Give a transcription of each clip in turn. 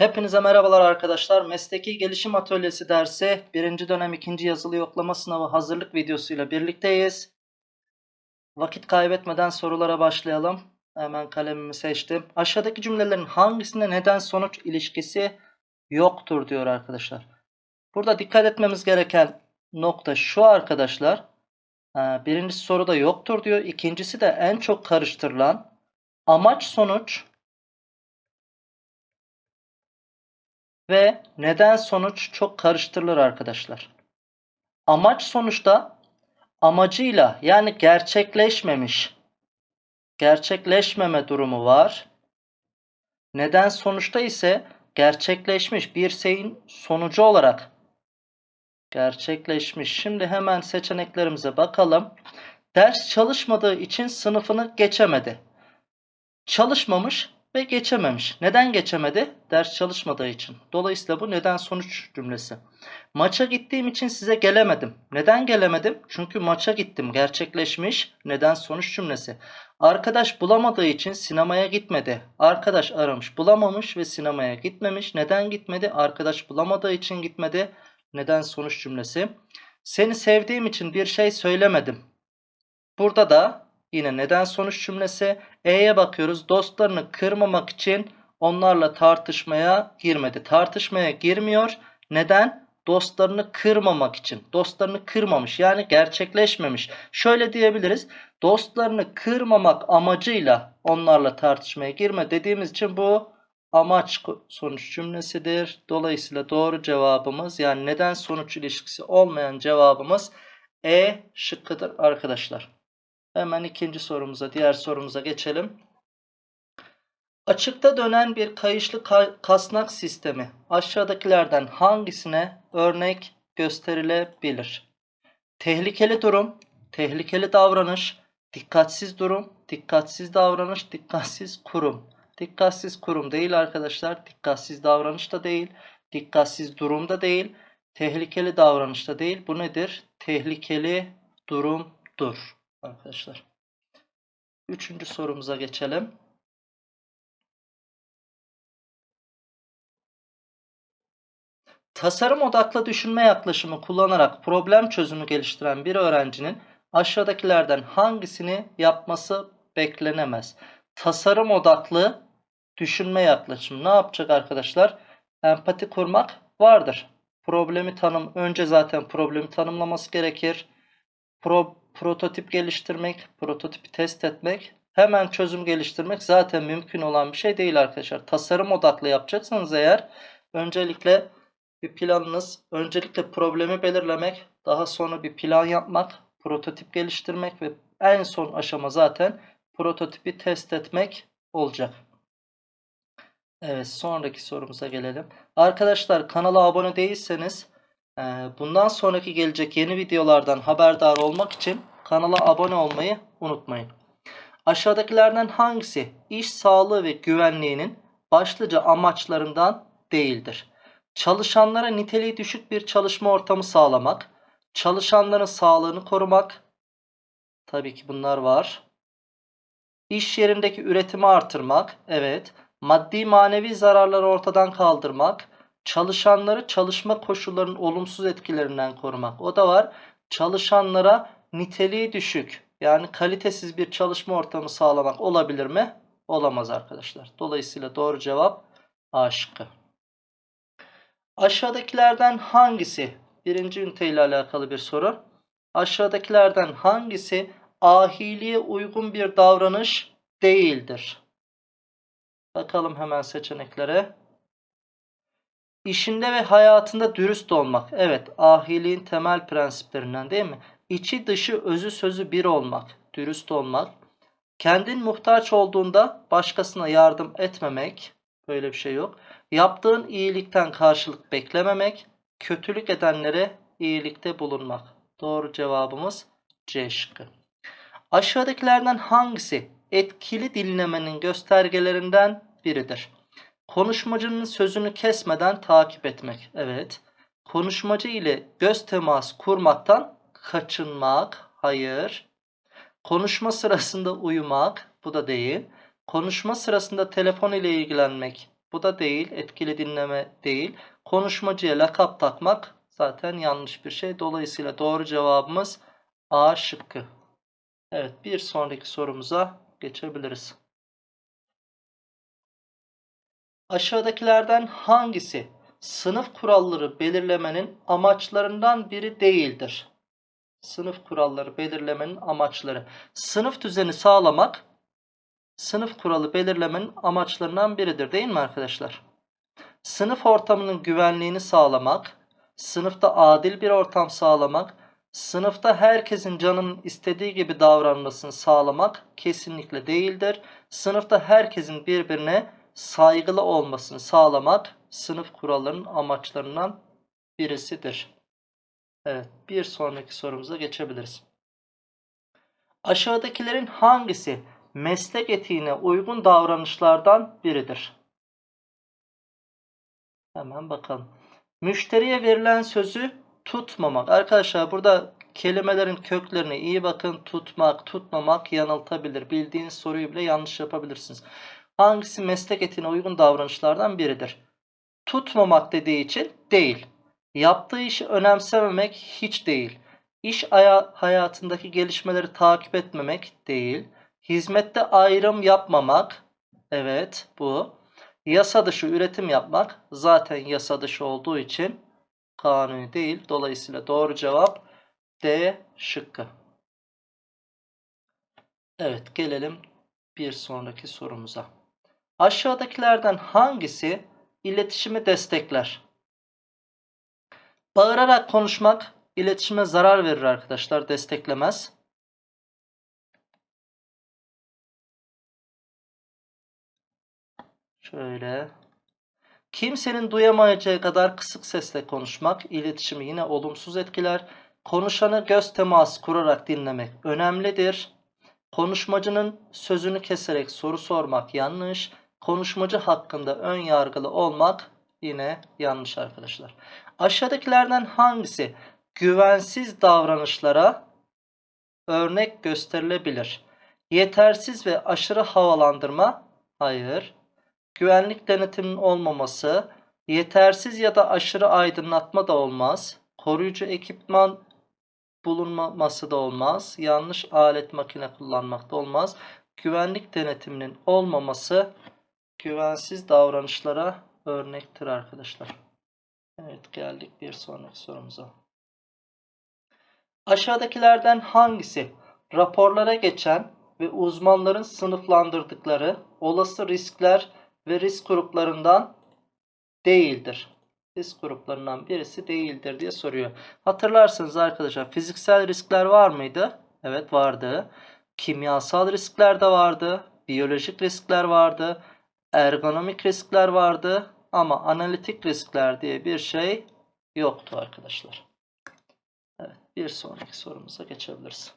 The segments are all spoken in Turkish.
Hepinize merhabalar arkadaşlar. Mesleki Gelişim Atölyesi dersi 1. dönem 2. yazılı yoklama sınavı hazırlık videosuyla birlikteyiz. Vakit kaybetmeden sorulara başlayalım. Hemen kalemimi seçtim. Aşağıdaki cümlelerin hangisinde neden sonuç ilişkisi yoktur diyor arkadaşlar. Burada dikkat etmemiz gereken nokta şu arkadaşlar. Ee, Birincisi soruda yoktur diyor. İkincisi de en çok karıştırılan amaç sonuç ve neden sonuç çok karıştırılır arkadaşlar. Amaç sonuçta amacıyla yani gerçekleşmemiş gerçekleşmeme durumu var. Neden sonuçta ise gerçekleşmiş bir şeyin sonucu olarak gerçekleşmiş. Şimdi hemen seçeneklerimize bakalım. Ders çalışmadığı için sınıfını geçemedi. Çalışmamış ve geçememiş. Neden geçemedi? Ders çalışmadığı için. Dolayısıyla bu neden sonuç cümlesi. Maça gittiğim için size gelemedim. Neden gelemedim? Çünkü maça gittim. Gerçekleşmiş. Neden sonuç cümlesi. Arkadaş bulamadığı için sinemaya gitmedi. Arkadaş aramış bulamamış ve sinemaya gitmemiş. Neden gitmedi? Arkadaş bulamadığı için gitmedi. Neden sonuç cümlesi. Seni sevdiğim için bir şey söylemedim. Burada da yine neden sonuç cümlesi. E'ye bakıyoruz. Dostlarını kırmamak için onlarla tartışmaya girmedi. Tartışmaya girmiyor. Neden? Dostlarını kırmamak için. Dostlarını kırmamış yani gerçekleşmemiş. Şöyle diyebiliriz. Dostlarını kırmamak amacıyla onlarla tartışmaya girme dediğimiz için bu amaç sonuç cümlesidir. Dolayısıyla doğru cevabımız yani neden sonuç ilişkisi olmayan cevabımız E şıkkıdır arkadaşlar. Hemen ikinci sorumuza, diğer sorumuza geçelim. Açıkta dönen bir kayışlı kasnak sistemi aşağıdakilerden hangisine örnek gösterilebilir? Tehlikeli durum, tehlikeli davranış, dikkatsiz durum, dikkatsiz davranış, dikkatsiz kurum. Dikkatsiz kurum değil arkadaşlar. Dikkatsiz davranış da değil. Dikkatsiz durum da değil. Tehlikeli davranış da değil. Bu nedir? Tehlikeli durumdur arkadaşlar. Üçüncü sorumuza geçelim. Tasarım odaklı düşünme yaklaşımı kullanarak problem çözümü geliştiren bir öğrencinin aşağıdakilerden hangisini yapması beklenemez? Tasarım odaklı düşünme yaklaşımı ne yapacak arkadaşlar? Empati kurmak vardır. Problemi tanım önce zaten problemi tanımlaması gerekir. Pro, prototip geliştirmek, prototipi test etmek, hemen çözüm geliştirmek zaten mümkün olan bir şey değil arkadaşlar. Tasarım odaklı yapacaksanız eğer öncelikle bir planınız, öncelikle problemi belirlemek, daha sonra bir plan yapmak, prototip geliştirmek ve en son aşama zaten prototipi test etmek olacak. Evet sonraki sorumuza gelelim. Arkadaşlar kanala abone değilseniz bundan sonraki gelecek yeni videolardan haberdar olmak için kanala abone olmayı unutmayın. Aşağıdakilerden hangisi iş sağlığı ve güvenliğinin başlıca amaçlarından değildir? Çalışanlara niteliği düşük bir çalışma ortamı sağlamak, çalışanların sağlığını korumak, tabii ki bunlar var. İş yerindeki üretimi artırmak, evet. Maddi manevi zararları ortadan kaldırmak, çalışanları çalışma koşullarının olumsuz etkilerinden korumak. O da var. Çalışanlara niteliği düşük yani kalitesiz bir çalışma ortamı sağlamak olabilir mi? Olamaz arkadaşlar. Dolayısıyla doğru cevap A şıkkı. Aşağıdakilerden hangisi? Birinci ünite ile alakalı bir soru. Aşağıdakilerden hangisi ahiliye uygun bir davranış değildir? Bakalım hemen seçeneklere. İşinde ve hayatında dürüst olmak. Evet, ahiliğin temel prensiplerinden değil mi? İçi dışı özü sözü bir olmak, dürüst olmak. Kendin muhtaç olduğunda başkasına yardım etmemek. Böyle bir şey yok. Yaptığın iyilikten karşılık beklememek. Kötülük edenlere iyilikte bulunmak. Doğru cevabımız C şıkkı. Aşağıdakilerden hangisi etkili dinlemenin göstergelerinden biridir? Konuşmacının sözünü kesmeden takip etmek. Evet. Konuşmacı ile göz teması kurmaktan kaçınmak. Hayır. Konuşma sırasında uyumak. Bu da değil. Konuşma sırasında telefon ile ilgilenmek. Bu da değil. Etkili dinleme değil. Konuşmacıya lakap takmak zaten yanlış bir şey. Dolayısıyla doğru cevabımız A şıkkı. Evet bir sonraki sorumuza geçebiliriz. Aşağıdakilerden hangisi sınıf kuralları belirlemenin amaçlarından biri değildir? Sınıf kuralları belirlemenin amaçları. Sınıf düzeni sağlamak sınıf kuralı belirlemenin amaçlarından biridir değil mi arkadaşlar? Sınıf ortamının güvenliğini sağlamak, sınıfta adil bir ortam sağlamak, sınıfta herkesin canının istediği gibi davranmasını sağlamak kesinlikle değildir. Sınıfta herkesin birbirine saygılı olmasını sağlamak sınıf kurallarının amaçlarından birisidir. Evet, bir sonraki sorumuza geçebiliriz. Aşağıdakilerin hangisi meslek etiğine uygun davranışlardan biridir? Hemen bakalım. Müşteriye verilen sözü tutmamak. Arkadaşlar burada kelimelerin köklerine iyi bakın. Tutmak, tutmamak yanıltabilir. Bildiğiniz soruyu bile yanlış yapabilirsiniz. Hangisi meslek etiğine uygun davranışlardan biridir? Tutmamak dediği için değil. Yaptığı işi önemsememek hiç değil. İş hayatındaki gelişmeleri takip etmemek değil. Hizmette ayrım yapmamak. Evet bu. Yasa dışı üretim yapmak zaten yasa dışı olduğu için kanuni değil. Dolayısıyla doğru cevap D şıkkı. Evet gelelim bir sonraki sorumuza. Aşağıdakilerden hangisi iletişimi destekler? Bağırarak konuşmak iletişime zarar verir arkadaşlar, desteklemez. Şöyle. Kimsenin duyamayacağı kadar kısık sesle konuşmak iletişimi yine olumsuz etkiler. Konuşanı göz teması kurarak dinlemek önemlidir. Konuşmacının sözünü keserek soru sormak yanlış. Konuşmacı hakkında ön yargılı olmak yine yanlış arkadaşlar. Aşağıdakilerden hangisi güvensiz davranışlara örnek gösterilebilir? Yetersiz ve aşırı havalandırma? Hayır. Güvenlik denetiminin olmaması, yetersiz ya da aşırı aydınlatma da olmaz. Koruyucu ekipman bulunmaması da olmaz. Yanlış alet makine kullanmak da olmaz. Güvenlik denetiminin olmaması güvensiz davranışlara örnektir arkadaşlar. Evet geldik bir sonraki sorumuza. Aşağıdakilerden hangisi raporlara geçen ve uzmanların sınıflandırdıkları olası riskler ve risk gruplarından değildir? Risk gruplarından birisi değildir diye soruyor. Hatırlarsınız arkadaşlar fiziksel riskler var mıydı? Evet vardı. Kimyasal riskler de vardı. Biyolojik riskler vardı. Ergonomik riskler vardı. Ama analitik riskler diye bir şey yoktu arkadaşlar. Evet, bir sonraki sorumuza geçebiliriz.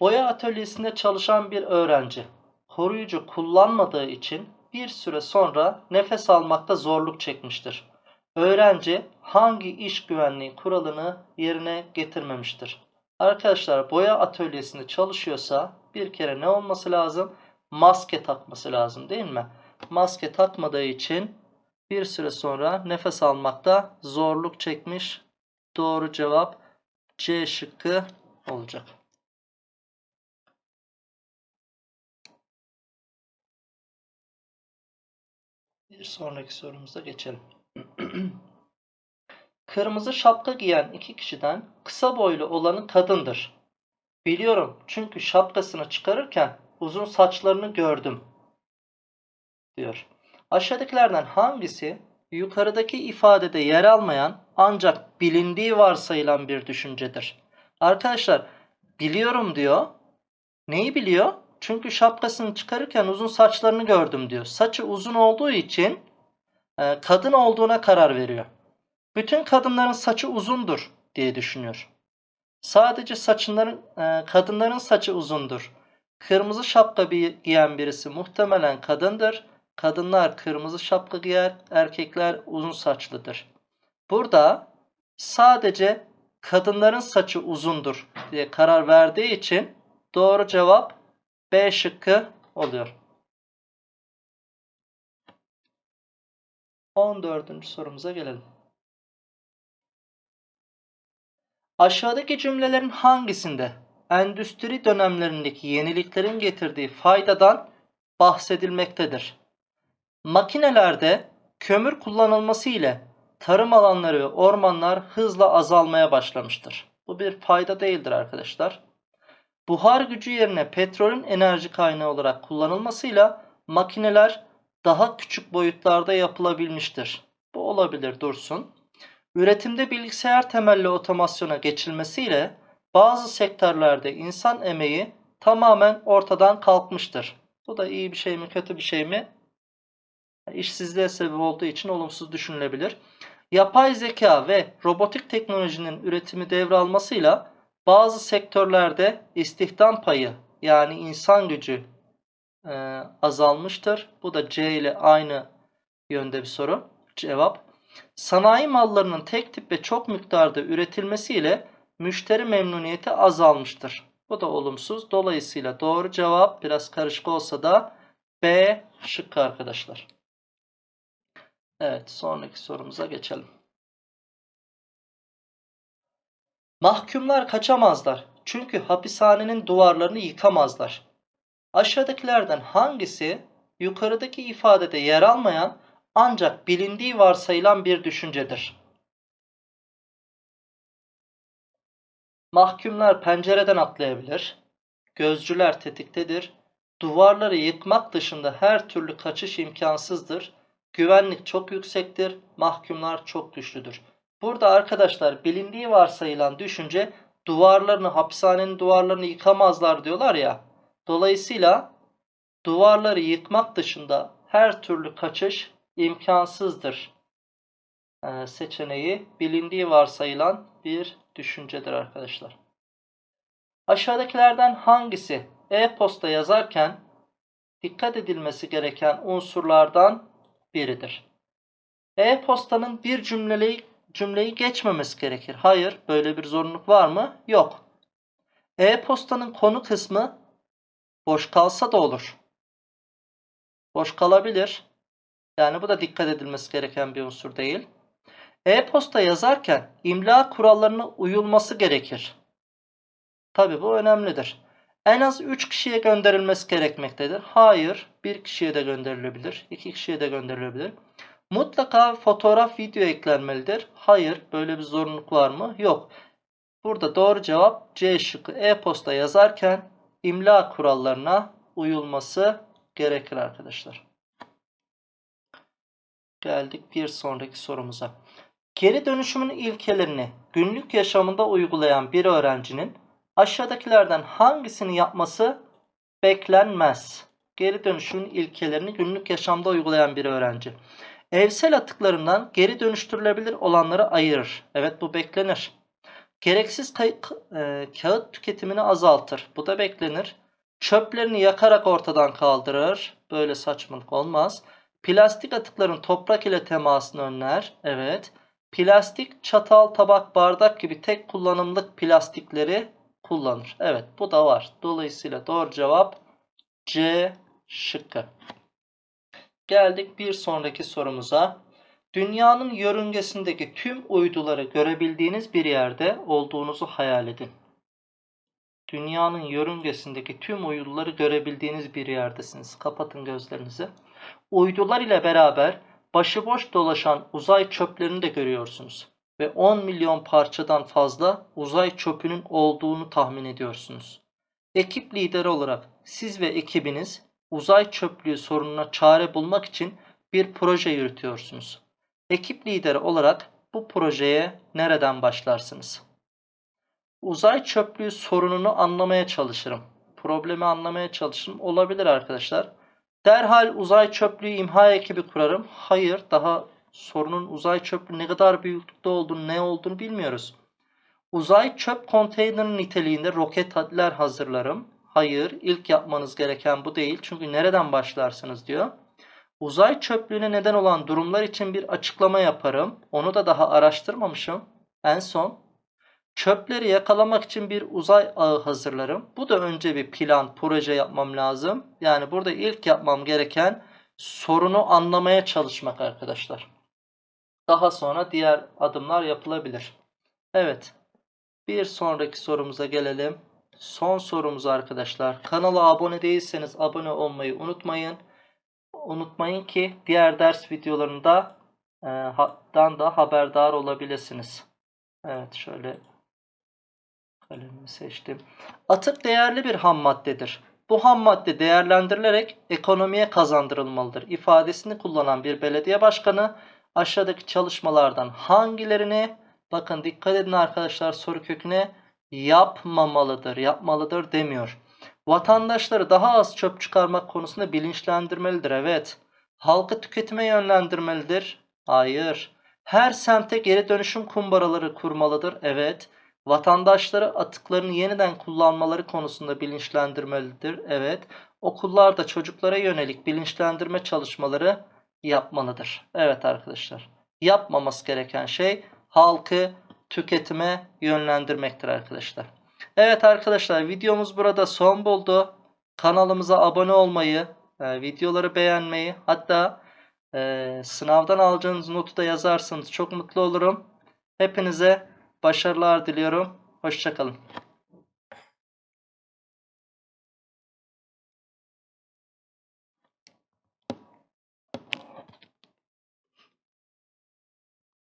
Boya atölyesinde çalışan bir öğrenci koruyucu kullanmadığı için bir süre sonra nefes almakta zorluk çekmiştir. Öğrenci hangi iş güvenliği kuralını yerine getirmemiştir? Arkadaşlar boya atölyesinde çalışıyorsa bir kere ne olması lazım? Maske takması lazım değil mi? Maske takmadığı için bir süre sonra nefes almakta zorluk çekmiş. Doğru cevap C şıkkı olacak. Bir sonraki sorumuza geçelim. Kırmızı şapka giyen iki kişiden kısa boylu olanı kadındır. Biliyorum çünkü şapkasını çıkarırken uzun saçlarını gördüm diyor. Aşağıdakilerden hangisi yukarıdaki ifadede yer almayan ancak bilindiği varsayılan bir düşüncedir? Arkadaşlar biliyorum diyor. Neyi biliyor? Çünkü şapkasını çıkarırken uzun saçlarını gördüm diyor. Saçı uzun olduğu için e, kadın olduğuna karar veriyor. Bütün kadınların saçı uzundur diye düşünüyor. Sadece saçınların e, kadınların saçı uzundur. Kırmızı şapka giyen birisi muhtemelen kadındır. Kadınlar kırmızı şapka giyer, erkekler uzun saçlıdır. Burada sadece kadınların saçı uzundur diye karar verdiği için doğru cevap B şıkkı oluyor. 14. sorumuza gelelim. Aşağıdaki cümlelerin hangisinde endüstri dönemlerindeki yeniliklerin getirdiği faydadan bahsedilmektedir? Makinelerde kömür kullanılması ile tarım alanları ve ormanlar hızla azalmaya başlamıştır. Bu bir fayda değildir arkadaşlar. Buhar gücü yerine petrolün enerji kaynağı olarak kullanılmasıyla makineler daha küçük boyutlarda yapılabilmiştir. Bu olabilir dursun. Üretimde bilgisayar temelli otomasyona geçilmesiyle bazı sektörlerde insan emeği tamamen ortadan kalkmıştır. Bu da iyi bir şey mi kötü bir şey mi? İşsizliğe sebep olduğu için olumsuz düşünülebilir. Yapay zeka ve robotik teknolojinin üretimi devralmasıyla bazı sektörlerde istihdam payı yani insan gücü e, azalmıştır. Bu da C ile aynı yönde bir soru. Cevap. Sanayi mallarının tek tip ve çok miktarda üretilmesiyle müşteri memnuniyeti azalmıştır. Bu da olumsuz. Dolayısıyla doğru cevap biraz karışık olsa da B şıkkı arkadaşlar. Evet sonraki sorumuza geçelim. Mahkumlar kaçamazlar. Çünkü hapishanenin duvarlarını yıkamazlar. Aşağıdakilerden hangisi yukarıdaki ifadede yer almayan ancak bilindiği varsayılan bir düşüncedir? Mahkumlar pencereden atlayabilir. Gözcüler tetiktedir. Duvarları yıkmak dışında her türlü kaçış imkansızdır. Güvenlik çok yüksektir. Mahkumlar çok güçlüdür. Burada arkadaşlar bilindiği varsayılan düşünce duvarlarını hapishanenin duvarlarını yıkamazlar diyorlar ya. Dolayısıyla duvarları yıkmak dışında her türlü kaçış imkansızdır seçeneği bilindiği varsayılan bir düşüncedir arkadaşlar. Aşağıdakilerden hangisi e-posta yazarken dikkat edilmesi gereken unsurlardan biridir? E-postanın bir cümleyi, cümleyi geçmemesi gerekir. Hayır, böyle bir zorunluluk var mı? Yok. E-postanın konu kısmı boş kalsa da olur. Boş kalabilir. Yani bu da dikkat edilmesi gereken bir unsur değil. E-posta yazarken imla kurallarına uyulması gerekir. Tabi bu önemlidir. En az 3 kişiye gönderilmesi gerekmektedir. Hayır, 1 kişiye de gönderilebilir, 2 kişiye de gönderilebilir. Mutlaka fotoğraf, video eklenmelidir. Hayır, böyle bir zorunluluk var mı? Yok. Burada doğru cevap C şıkkı. E-posta yazarken imla kurallarına uyulması gerekir arkadaşlar. Geldik bir sonraki sorumuza. Geri dönüşümün ilkelerini günlük yaşamında uygulayan bir öğrencinin aşağıdakilerden hangisini yapması beklenmez? Geri dönüşümün ilkelerini günlük yaşamda uygulayan bir öğrenci. Evsel atıklarından geri dönüştürülebilir olanları ayırır. Evet bu beklenir. Gereksiz e, kağıt tüketimini azaltır. Bu da beklenir. Çöplerini yakarak ortadan kaldırır. Böyle saçmalık olmaz. Plastik atıkların toprak ile temasını önler. Evet. Plastik çatal, tabak, bardak gibi tek kullanımlık plastikleri kullanır. Evet bu da var. Dolayısıyla doğru cevap C şıkkı. Geldik bir sonraki sorumuza. Dünyanın yörüngesindeki tüm uyduları görebildiğiniz bir yerde olduğunuzu hayal edin. Dünyanın yörüngesindeki tüm uyduları görebildiğiniz bir yerdesiniz. Kapatın gözlerinizi. Uydular ile beraber başıboş dolaşan uzay çöplerini de görüyorsunuz ve 10 milyon parçadan fazla uzay çöpünün olduğunu tahmin ediyorsunuz. Ekip lideri olarak siz ve ekibiniz uzay çöplüğü sorununa çare bulmak için bir proje yürütüyorsunuz. Ekip lideri olarak bu projeye nereden başlarsınız? Uzay çöplüğü sorununu anlamaya çalışırım. Problemi anlamaya çalışırım. Olabilir arkadaşlar. Derhal uzay çöplüğü imha ekibi kurarım. Hayır daha sorunun uzay çöplüğü ne kadar büyüklükte olduğunu ne olduğunu bilmiyoruz. Uzay çöp konteynerinin niteliğinde roketler hazırlarım. Hayır ilk yapmanız gereken bu değil. Çünkü nereden başlarsınız diyor. Uzay çöplüğüne neden olan durumlar için bir açıklama yaparım. Onu da daha araştırmamışım. En son Çöpleri yakalamak için bir uzay ağı hazırlarım. Bu da önce bir plan, proje yapmam lazım. Yani burada ilk yapmam gereken sorunu anlamaya çalışmak arkadaşlar. Daha sonra diğer adımlar yapılabilir. Evet. Bir sonraki sorumuza gelelim. Son sorumuz arkadaşlar. Kanala abone değilseniz abone olmayı unutmayın. Unutmayın ki diğer ders videolarında e, da haberdar olabilirsiniz. Evet şöyle kalemimi seçtim. Atık değerli bir ham maddedir. Bu ham madde değerlendirilerek ekonomiye kazandırılmalıdır. ifadesini kullanan bir belediye başkanı aşağıdaki çalışmalardan hangilerini bakın dikkat edin arkadaşlar soru köküne yapmamalıdır, yapmalıdır demiyor. Vatandaşları daha az çöp çıkarmak konusunda bilinçlendirmelidir. Evet. Halkı tüketime yönlendirmelidir. Hayır. Her semte geri dönüşüm kumbaraları kurmalıdır. Evet. Vatandaşları atıklarını yeniden kullanmaları konusunda bilinçlendirmelidir. Evet. Okullarda çocuklara yönelik bilinçlendirme çalışmaları yapmalıdır. Evet arkadaşlar. Yapmaması gereken şey halkı tüketime yönlendirmektir arkadaşlar. Evet arkadaşlar videomuz burada son buldu. Kanalımıza abone olmayı, e, videoları beğenmeyi hatta e, sınavdan alacağınız notu da yazarsanız çok mutlu olurum. Hepinize başarılar diliyorum. Hoşçakalın.